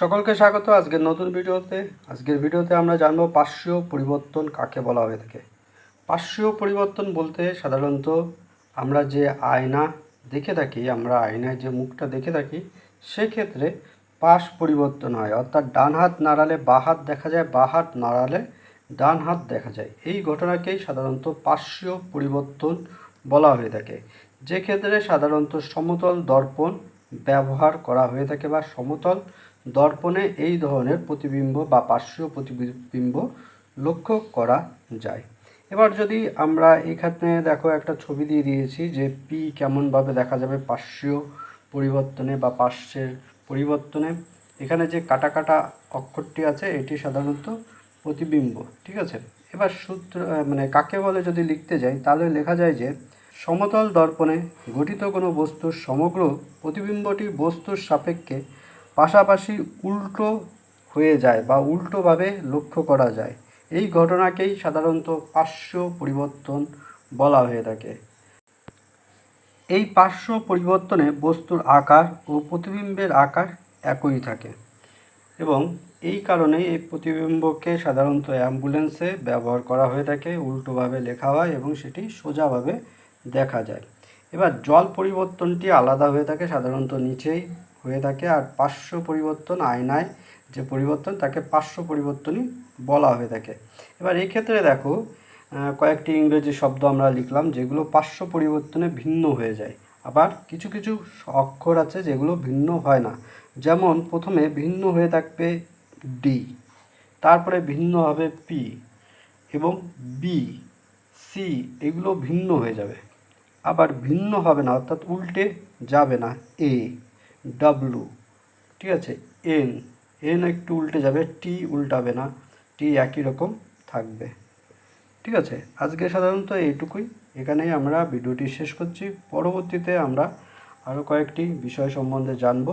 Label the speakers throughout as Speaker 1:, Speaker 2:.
Speaker 1: সকলকে স্বাগত আজকের নতুন ভিডিওতে। আজকের ভিডিওতে আমরা জানব পার্শ্বীয় পরিবর্তন কাকে বলা হয়ে থাকে। পার্শ্বীয় পরিবর্তন বলতে সাধারণত আমরা যে আয়না দেখে থাকি, আমরা আয়নায় যে মুখটা দেখে থাকি, সেক্ষেত্রে পাশ পরিবর্তন হয়। অর্থাৎ ডান হাত নাড়ালে বা হাত দেখা যায়, বা হাত নাড়ালে ডান হাত দেখা যায়। এই ঘটনাকেই সাধারণত পার্শ্বীয় পরিবর্তন বলা হয়ে থাকে। যে ক্ষেত্রে সাধারণত সমতল দর্পণ ব্যবহার করা হয়ে থাকে বা সমতল দর্পণে এই ধরনের প্রতিবিম্ব বা পার্শ্বীয় প্রতিবিম্ব লক্ষ্য করা যায়। এবার যদি আমরা এখানে দেখো একটা ছবি দিয়ে দিয়েছি যে পি কেমনভাবে দেখা যাবে পার্শ্বীয় পরিবর্তনে বা পার্শ্বের পরিবর্তনে। এখানে যে কাটা কাটা অক্ষরটি আছে, এটি সাধারণত প্রতিবিম্ব, ঠিক আছে? এবার সূত্র মানে কাকে বলে যদি লিখতে যাই, তাহলে লেখা যায় যে সমতল দর্পণে গঠিত কোনো বস্তুর সমগ্র প্রতিবিম্বটি বস্তুর সাপেক্ষে পাশাপাশি উল্টো হয়ে যায় বা উল্টোভাবে লক্ষ্য করা যায়। এই ঘটনাকেই সাধারণত পার্শ্ব পরিবর্তন বলা হয়ে থাকে। এই পার্শ্ব পরিবর্তনে বস্তুর আকার ও প্রতিবিম্বের আকার একই থাকে এবং এই কারণে এই প্রতিবিম্বকে সাধারণত অ্যাম্বুলেন্সে ব্যবহার করা হয়ে থাকে, উল্টোভাবে লেখা হয় এবং সেটি সোজাভাবে দেখা যায়। এবার জল পরিবর্তনটি আলাদা হয়ে থাকে, সাধারণত নিচেই হয়ে থাকে, আর পার্শ্ব পরিবর্তন আয়নায় যে পরিবর্তন, তাকে পার্শ্ব পরিবর্তনই বলা হয়ে থাকে। এবার এই ক্ষেত্রে দেখো কয়েকটি ইংরেজি শব্দ আমরা লিখলাম, যেগুলো পার্শ্ব পরিবর্তনে ভিন্ন হয়ে যায়। আবার কিছু কিছু অক্ষর আছে যেগুলো ভিন্ন হয় না। যেমন, প্রথমে ভিন্ন হয়ে থাকবে ডি তারপরে ভিন্ন হবে পি এবং বি সি এগুলো ভিন্ন হয়ে যাবে। আবার ভিন্ন হবে না, অর্থাৎ উল্টে যাবে না এ ডাব্লু ঠিক আছে? এন এন একটু উল্টে যাবে টি উল্টাবে না টি একই রকম থাকবে, ঠিক আছে? আজকে সাধারণত এইটুকুই, এখানেই আমরা ভিডিওটি শেষ করছি, পরবর্তীতে আমরা আরও কয়েকটি বিষয় সম্বন্ধে জানব,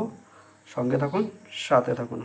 Speaker 1: সঙ্গে থাকুন, সাথে থাকুন।